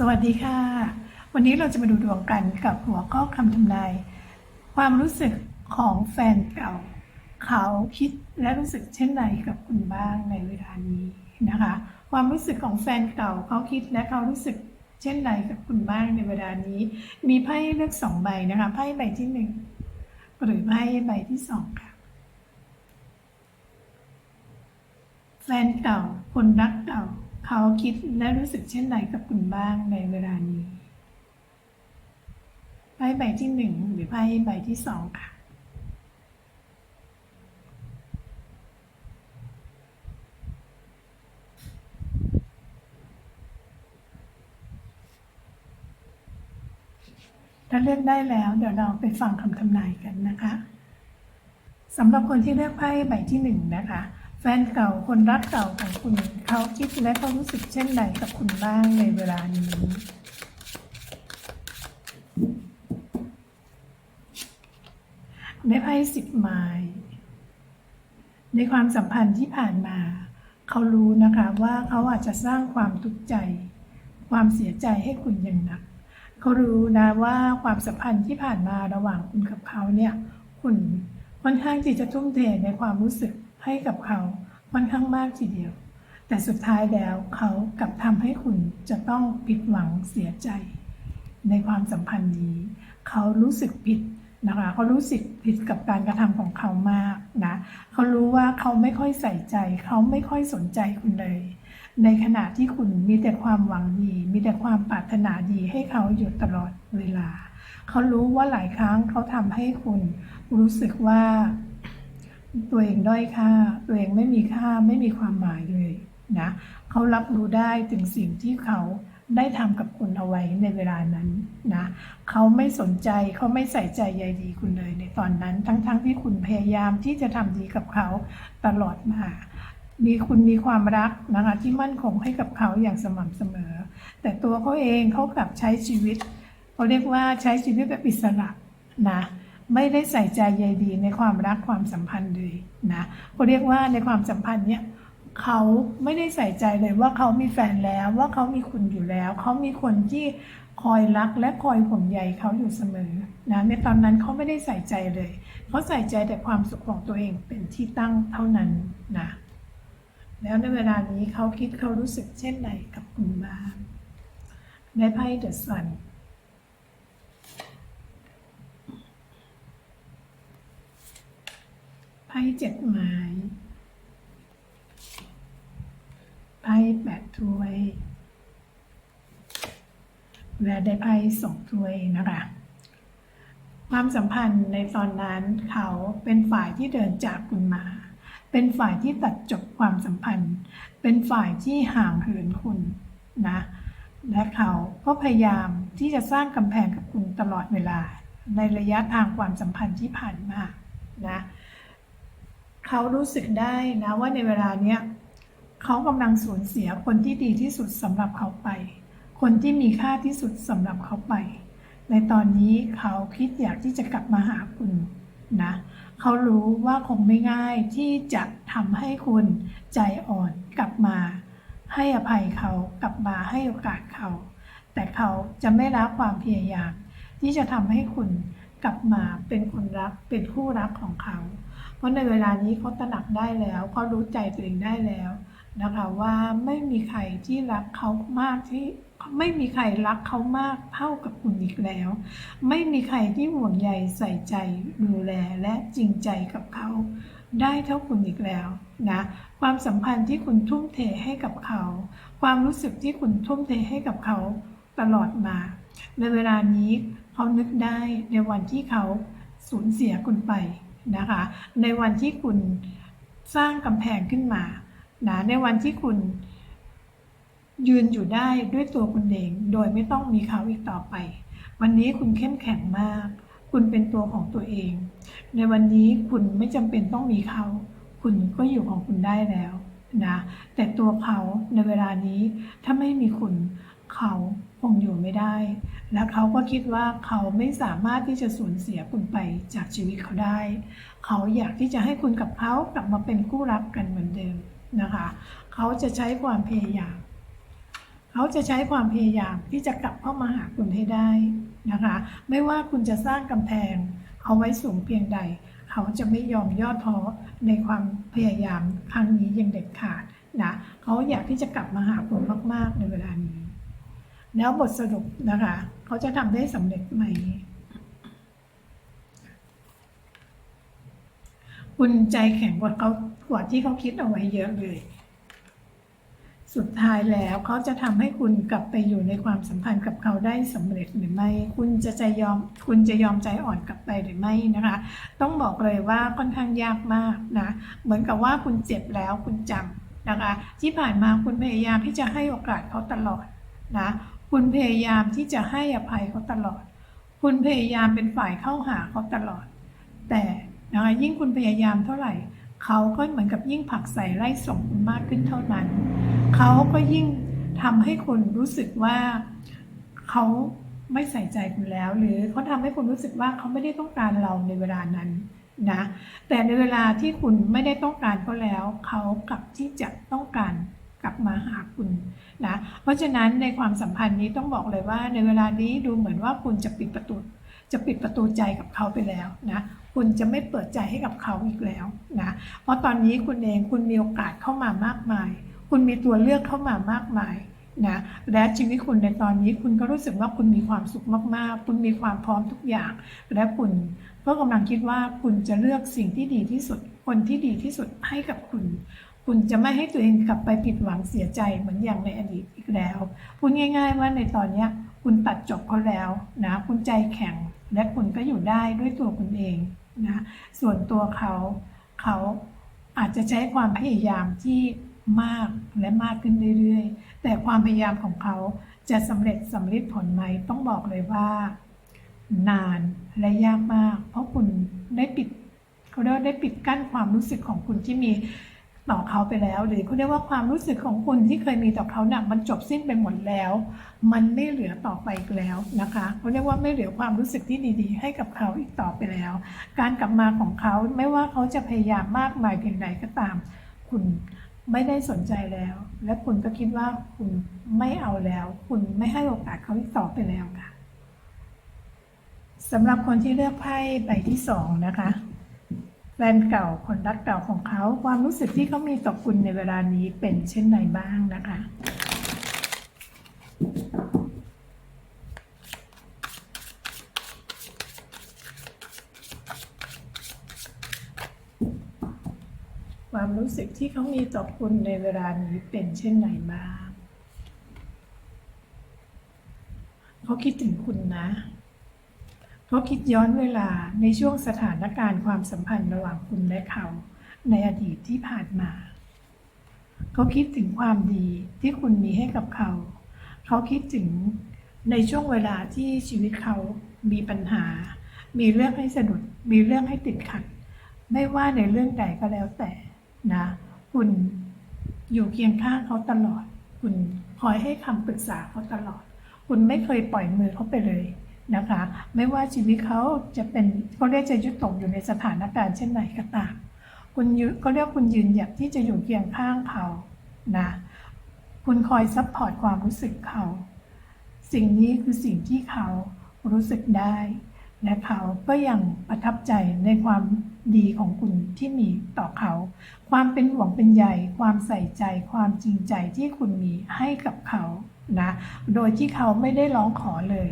สวัสดีค่ะ วันนี้เราจะมาดูดวงกันกับหัวข้อคำทำนาย ความรู้สึกของแฟนเก่า เขาคิดและรู้สึกเช่นไรกับคุณบ้างในเวลานี้นะคะ ความรู้สึกของแฟนเก่าเขาคิดและเขารู้สึกเช่นไรกับคุณบ้างในเวลานี้ มีไพ่เลือกสองใบนะคะไพ่ใบที่หนึ่งหรือไพ่ใบที่สองค่ะ แฟนเก่าคนรักเก่า เขาคิดและรู้สึกเช่นไรกับคุณบ้างในเวลานี้ไพ่ใบที่หนึ่งหรือไพ่ใบที่สองค่ะ ถ้าเลือกได้แล้วเดี๋ยวเราไปฟังคำทำนายกันนะคะสำหรับคนที่เลือกไพ่ใบที่หนึ่งนะคะ แฟนเก่าคนรักเก่าของคุณ เขาคิดและเขารู้สึกเช่นใดกับคุณบ้างในเวลานี้ ในไพ่สิบไม้ในความสัมพันธ์ที่ผ่านมา เขารู้นะคะว่าเขาอาจจะสร้างความทุกข์ใจ ความเสียใจให้คุณอย่างหนัก เขารู้นะว่าความสัมพันธ์ที่ผ่านมาระหว่างคุณกับเขาเนี่ย คุณค่อนข้างที่จะทุ่มเทในความรู้สึกให้กับเขา ค่อนข้างมากทีเดียว แต่สุดท้ายแล้วเขากลับทำให้คุณจะต้องผิดหวังเสียใจ ในความสัมพันธ์นี้ เขารู้สึกผิดนะคะเขารู้สึกผิดกับการกระทำของเขามากนะเขารู้ว่าเขาไม่ค่อยใส่ใจ เขาไม่ค่อยสนใจคุณเลย ในขณะที่คุณมีแต่ความหวังดี มีแต่ความปรารถนาดีให้เขาอยู่ตลอดเวลา เขารู้ว่าหลายครั้งเขาทำให้คุณรู้สึกว่า ตัวเองด้อยค่า ตัวเองไม่มีค่าไม่มีความหมายเลยนะเขารับรู้ได้ถึงสิ่งที่เขาได้ทำกับคุณเอาไว้ในเวลานั้นนะเขาไม่สนใจเขาไม่ใส่ใจใยดีคุณเลยในตอนนั้น ทั้งๆทที่คุณพยายามที่จะทำดีกับเขาตลอดมามีคุณมีความรักนะคะที่มั่นคงให้กับเขาอย่างสม่ำเสมอ แต่ตัวเขาเองเขากลับใช้ชีวิตเขาเรียกว่าใช้ชีวิตแบบอิสระนะ ไม่ได้ใส่ใจใยดีในความรักความสัมพันธ์เลยนะเขาเรียกว่าในความสัมพันธ์เนี้ยเขาไม่ได้ใส่ใจเลยว่าเขามีแฟนแล้วว่าเขามีคุณอยู่แล้ว เขามีคนที่คอยรักและคอยห่วงใยเขาอยู่เสมอนะในตอนนั้นเขาไม่ได้ใส่ใจเลยเขาใส่ใจแต่ความสุขของตัวเองเป็นที่ตั้งเท่านั้นนะแล้วในเวลานี้เขาคิดเขารู้สึกเช่นไรกับคุณบ้างในไพ่เดอะซันไพ่เจ็ดไม้ไพ่แปดถ้วยและได้ไพ่สองถ้วยนะคะความสัมพันธ์ในตอนนั้นเขาเป็นฝ่ายที่เดินจากคุณมา เป็นฝ่ายที่ตัดจบความสัมพันธ์ เป็นฝ่ายที่ห่างเหินคุณนะ และเขาก็พยายามที่จะสร้างกำแพงกับคุณตลอดเวลา ในระยะทางความสัมพันธ์ที่ผ่านมานะ เขารู้สึกได้นะว่าในเวลาเนี้ยเขากำลังสูญเสียคนที่ดีที่สุดสำหรับเขาไป คนที่มีค่าที่สุดสำหรับเขาไป ในตอนนี้เขาคิดอยากที่จะกลับมาหาคุณนะเขารู้ว่าคงไม่ง่ายที่จะทำให้คุณใจอ่อนกลับมา ให้อภัยเขากลับมาให้โอกาสเขา แต่เขาจะไม่ละความพยายาม ที่จะทำให้คุณกลับมาเป็นคนรักเป็นคู่รักของเขา เพราะในเวลานี้เขาตระหนักได้แล้วเขารู้ใจตัวเองได้แล้วนะคะว่าไม่มีใครที่รักเขามากที่ไม่มีใครรักเขามากเท่ากับคุณอีกแล้ว ไม่มีใครที่ห่วงใยใส่ใจดูแลและจริงใจกับเขาได้เท่าคุณอีกแล้วนะความสัมพันธ์ที่คุณทุ่มเทให้กับเขา ความรู้สึกที่คุณทุ่มเทให้กับเขาตลอดมา ในเวลานี้เขานึกได้ในวันที่เขาสูญเสียคุณไป นะคะ ในวันที่คุณสร้างกำแพงขึ้นมานะในวันที่คุณยืนอยู่ได้ด้วยตัวคุณเอง โดยไม่ต้องมีเขาอีกต่อไป วันนี้คุณเข้มแข็งมาก คุณเป็นตัวของตัวเอง ในวันนี้คุณไม่จำเป็นต้องมีเขา คุณก็อยู่ของคุณได้แล้วนะแต่ตัวเขาในเวลานี้ถ้าไม่มีคุณ เขาคงอยู่ไม่ได้ และเขาก็คิดว่าเขาไม่สามารถที่จะสูญเสียคุณไปจากชีวิตเขาได้ เขาอยากที่จะให้คุณกับเขากลับมาเป็นคู่รักกันเหมือนเดิมนะคะ เขาจะใช้ความพยายาม เขาจะใช้ความพยายามที่จะกลับเข้ามาหาคุณให้ได้นะคะ ไม่ว่าคุณจะสร้างกำแพง เอาไว้สูงเพียงใด เขาจะไม่ยอมย่อท้อในความพยายามครั้งนี้อยังเด็ดขาดนะ เขาอยากที่จะกลับมาหาคุณมาก ๆ ในเวลานี้ แล้วบทสรุปนะคะ เขาจะทำได้สำเร็จไหม คุณใจแข็งกว่าเขากว่าที่เขาคิดเอาไว้เยอะเลย สุดท้ายแล้วเขาจะทำให้คุณกลับไปอยู่ในความสัมพันธ์กับเขาได้สำเร็จหรือไม่ คุณจะใจยอม คุณจะยอมใจอ่อนกลับไปหรือไม่นะคะ ต้องบอกเลยว่าค่อนข้างยากมากนะ เหมือนกับว่าคุณเจ็บแล้วคุณจำนะคะ ที่ผ่านมาคุณพยายามที่จะให้โอกาสเขาตลอดนะ คุณพยายามที่จะให้อภัยเขาตลอด คุณพยายามเป็นฝ่ายเข้าหาเขาตลอด แต่นะคะยิ่งคุณพยายามเท่าไหร่ เขาก็เหมือนกับยิ่งผลักใส่ไล่ส่งคุณมากขึ้นเท่านั้น เขาก็ยิ่งทำให้คุณรู้สึกว่าเขาไม่ใส่ใจคุณแล้ว หรือเขาทำให้คุณรู้สึกว่าเขาไม่ได้ต้องการเราในเวลานั้นนะแต่ในเวลาที่คุณไม่ได้ต้องการเขาแล้ว เขากลับที่จะต้องการ ลับมาหาคุณนะเพราะฉะนั้นในความสัมพันธ์นี้ต้องบอกเลยว่า ในเวลานี้ดูเหมือนว่าคุณจะปิดประตูจะปิดประตูใจกับเขาไปแล้วนะคุณจะไม่เปิดใจให้กับเขาอีกแล้วนะเพราะตอนนี้คุณเองคุณมีโอกาสเข้ามามากมาย คุณมีตัวเลือกเข้ามามากมายนะและชีวิตคุณในตอนนี้คุณก็รู้สึกว่าคุณมีความสุขมากๆ คุณมีความพร้อมทุกอย่าง และคุณก็กำลังคิดว่าคุณจะเลือกสิ่งที่ดีที่สุด คนที่ดีที่สุดให้กับคุณ คุณจะไม่ให้ตัวเองกลับไปผิดหวังเสียใจเหมือนอย่างในอดีตอีกแล้ว พูดง่าย ๆ ว่าในตอนนี้คุณตัดจบเขาแล้วนะ คุณใจแข็งและคุณก็อยู่ได้ด้วยตัวคุณเองนะส่วนตัวเขาเขาอาจจะใช้ความพยายามที่มากและมากขึ้นเรื่อยๆ แต่ความพยายามของเขาจะสำเร็จสำเร็จผลไหมต้องบอกเลยว่า นานและยากมาก เพราะคุณได้ปิดเขาเรียกว่าได้ปิดกั้นความรู้สึกของคุณที่มี ต่อเขาไปแล้ว หรือเขาเรียกว่าความรู้สึกของคุณที่เคยมีต่อเขาเนี่ยมันจบสิ้นไปหมดแล้ว มันไม่เหลือต่อไปอีกแล้วนะคะเขาเรียกว่าไม่เหลือความรู้สึกที่ดีๆ ให้กับเขาอีกต่อไปแล้ว การกลับมาของเขาไม่ว่าเขาจะพยายามมากมายเพียงใดก็ตาม คุณไม่ได้สนใจแล้ว และคุณก็คิดว่าคุณไม่เอาแล้ว คุณไม่ให้โอกาสเขาอีกต่อไปแล้วค่ะสำหรับคนที่เลือกไพ่ใบที่สองนะคะ แฟนเก่าคนรักเก่าของเขา ความรู้สึกที่เขามีต่อคุณในเวลานี้เป็นเช่นไรบ้างนะคะความรู้สึกที่เขามีต่อคุณในเวลานี้เป็นเช่นไรบ้าง เขาคิดถึงคุณนะ เขาคิดย้อนเวลาในช่วงสถานการณ์ความสัมพันธ์ระหว่างคุณและเขา ในอดีตที่ผ่านมา เขาคิดถึงความดีที่คุณมีให้กับเขา เขาคิดถึงในช่วงเวลาที่ชีวิตเขามีปัญหา มีเรื่องให้สะดุด มีเรื่องให้ติดขัด ไม่ว่าในเรื่องใดก็แล้วแต่นะ คุณอยู่เคียงข้างเขาตลอด คุณคอยให้คำปรึกษาเขาตลอด คุณไม่เคยปล่อยมือเขาไปเลย นะคะ ไม่ว่าชีวิตเขาจะเป็นเขาเรียกจะยุดตกอยู่ในสถานการณ์เช่นไหนก็ตามคุณยืเขาเรียกคุณยืนหยัดที่จะอยู่เคียงข้างเขานะคุณคอยซัพพอร์ตความรู้สึกเขา สิ่งนี้คือสิ่งที่เขารู้สึกได้และเขาก็ยังประทับใจในความดีของคุณที่มีต่อเขา ความเป็นห่วงเป็นใยความใส่ใจ ความจริงใจที่คุณมีให้กับเขานะ โดยที่เขาไม่ได้ร้องขอเลย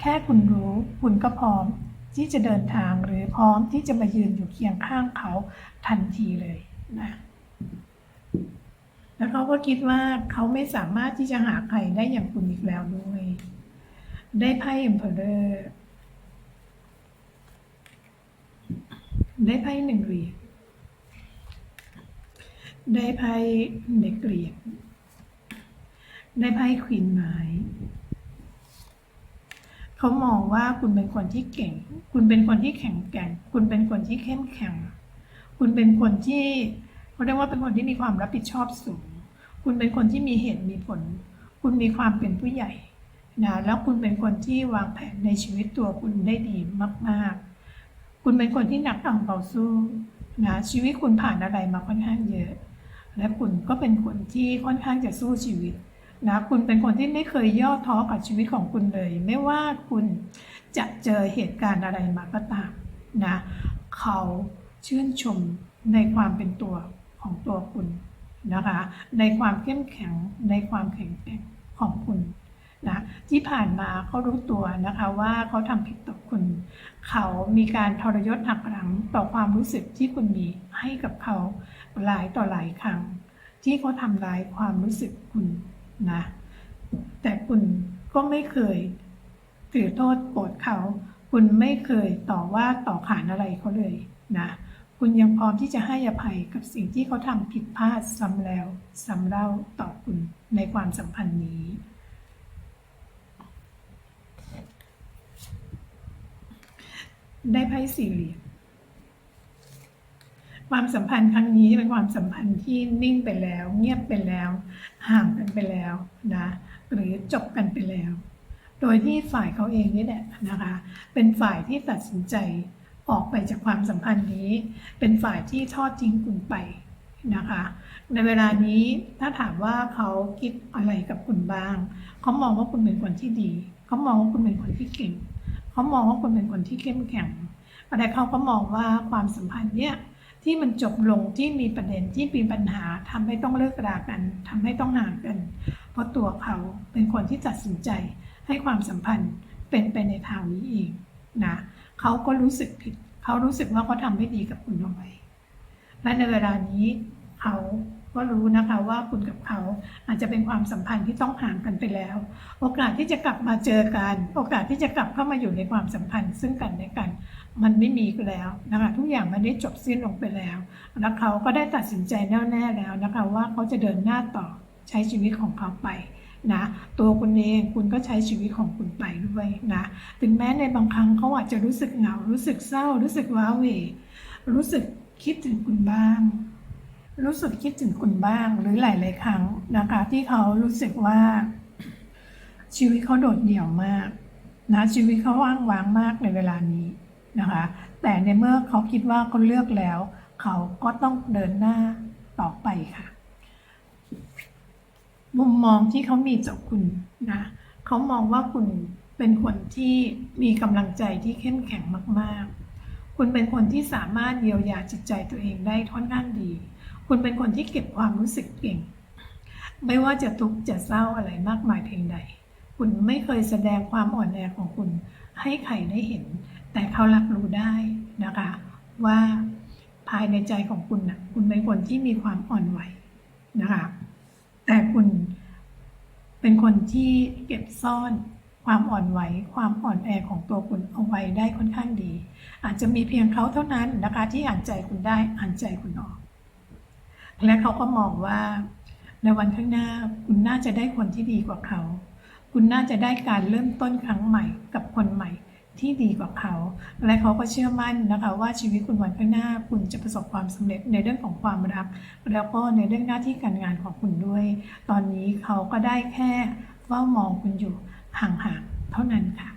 แค่คุณรู้คุณก็พร้อมที่จะเดินทางหรือพร้อมที่จะมายืนอยู่เคียงข้างเขาทันทีเลยนะแล้วเขาก็คิดว่าเขาไม่สามารถที่จะหาใครได้อย่างคุณอีกแล้วด้วย ได้ไพ่ Emperor ได้ไพ่หนึ่งเหรียญได้ไพ่เด็กเหรียญได้ไพ่ควีนไม้ เขามองว่าคุณเป็นคนที่เก่ง คุณเป็นคนที่แข็งแกร่ง คุณเป็นคนที่เข้มแข็ง คุณเป็นคนที่เขาเรียกว่าเป็นคนที่มีความรับผิดชอบสูง คุณเป็นคนที่มีเหตุมีผล คุณมีความเป็นผู้ใหญ่นะแล้วคุณเป็นคนที่วางแผนในชีวิตตัวคุณได้ดีมาก ๆ คุณเป็นคนที่หนักอ่างเบาสู้นะชีวิตคุณผ่านอะไรมาค่อนข้างเยอะ และคุณก็เป็นคนที่ค่อนข้างจะสู้ชีวิต นะคุณเป็นคนที่ไม่เคยย่อท้อกับชีวิตของคุณเลย ไม่ว่าคุณจะเจอเหตุการณ์อะไรมาก็ตามนะเขาชื่นชมในความเป็นตัวของตัวคุณนะคะในความเข้มแข็งในความแข็งแกร่งของคุณนะที่ผ่านมาเขารู้ตัวนะคะว่าเขาทำผิดต่อคุณ เขามีการทรยศหักหลังต่อความรู้สึกที่คุณมีให้กับเขาหลายต่อหลายครั้ง ที่เขาทำร้ายความรู้สึกคุณ นะ แต่คุณก็ไม่เคยถือโทษโกรธเขา คุณไม่เคยต่อว่าต่อขานอะไรเขาเลยนะ คุณยังพร้อมที่จะให้อภัยกับสิ่งที่เขาทำผิดพลาดซ้ำแล้วซ้ำเล่าต่อคุณในความสัมพันธ์นี้ได้ไพ่สี่เหลี่ยม ความสัมพันธ์ครั้งนี้เป็นความสัมพันธ์ที่นิ่งไปแล้ว เงียบไปแล้ว ห่างกันไปแล้วนะหรือจบกันไปแล้ว โดยที่ฝ่ายเขาเองนี่แหละนะคะ เป็นฝ่ายที่ตัดสินใจออกไปจากความสัมพันธ์นี้ เป็นฝ่ายที่ทอดทิ้งคุณไปนะคะ ในเวลานี้ถ้าถามว่าเขาคิดอะไรกับคุณบ้างเขามองว่าคุณเป็นคนที่ดีเขามองว่าคุณเป็นคนที่เก่งเขามองว่าคุณเป็นคนที่เข้มแข็งแต่เขาก็มองว่าความสัมพันธ์เนี้ย ที่มันจบลงที่มีประเด็นที่มีปัญหาทำให้ต้องเลิกรากันทำให้ต้องห่างกัน เพราะตัวเขาเป็นคนที่ตัดสินใจให้ความสัมพันธ์เป็นไปในทางนี้เองนะเขาก็รู้สึกผิด เขารู้สึกว่าเขาทำไม่ดีกับคุณเอาไว้และในเวลานี้เขาก็รู้นะคะว่าคุณกับเขาอาจจะเป็นความสัมพันธ์ที่ต้องห่างกันไปแล้ว โอกาสที่จะกลับมาเจอกัน โอกาสที่จะกลับเข้ามาอยู่ในความสัมพันธ์ซึ่งกันและกัน มันไม่มีแล้วนะคะทุกอย่างมันได้จบสิ้นลงไปแล้ว แล้วเขาก็ได้ตัดสินใจแน่วแน่แล้วนะคะว่าเขาจะเดินหน้าต่อใช้ชีวิตของเขาไปนะตัวคุณเองคุณก็ใช้ชีวิตของคุณไปด้วยนะถึงแม้ในบางครั้งเขาอาจจะรู้สึกเหงา รู้สึกเศร้า รู้สึกว้าเหวรู้สึกคิดถึงคุณบ้าง รู้สึกคิดถึงคุณบ้างหรือหลาย ๆ ครั้งนะคะ ที่เขารู้สึกว่า ชีวิตเขาโดดเดี่ยวมากนะชีวิตเขาว่างว้างมากในเวลานี้ นะคะ แต่ในเมื่อเขาคิดว่าเขาเลือกแล้ว เขาก็ต้องเดินหน้าต่อไปค่ะ มุมมองที่เขามีจากคุณนะเขามองว่าคุณเป็นคนที่มีกำลังใจที่เข้มแข็งมาก ๆ คุณเป็นคนที่สามารถเยียวยาจิตใจตัวเองได้ค่อนข้างดี คุณเป็นคนที่เก็บความรู้สึกเก่ง ไม่ว่าจะทุกข์จะเศร้าอะไรมากมายเพียงใด คุณไม่เคยแสดงความอ่อนแอของคุณให้ใครได้เห็น แต่เขารับรู้ได้นะคะว่าภายในใจของคุณนะคุณเป็นคนที่มีความอ่อนไหวนะคะแต่คุณเป็นคนที่เก็บซ่อนความอ่อนไหว ความอ่อนแอของตัวคุณเอาไว้ได้ค่อนข้างดี อาจจะมีเพียงเขาเท่านั้นนะคะที่อ่านใจคุณได้อ่านใจคุณออก และเขาก็มองว่า ในวันข้างหน้าคุณน่าจะได้คนที่ดีกว่าเขา คุณน่าจะได้การเริ่มต้นครั้งใหม่กับคนใหม่ ที่ดีกว่าเขา และเขาก็เชื่อมั่นนะคะว่าชีวิตคุณวันข้างหน้า คุณจะประสบความสำเร็จในเรื่องของความรัก แล้วก็ในเรื่องหน้าที่การงานของคุณด้วย ตอนนี้เขาก็ได้แค่เฝ้ามองคุณอยู่ห่างๆเท่านั้นค่ะ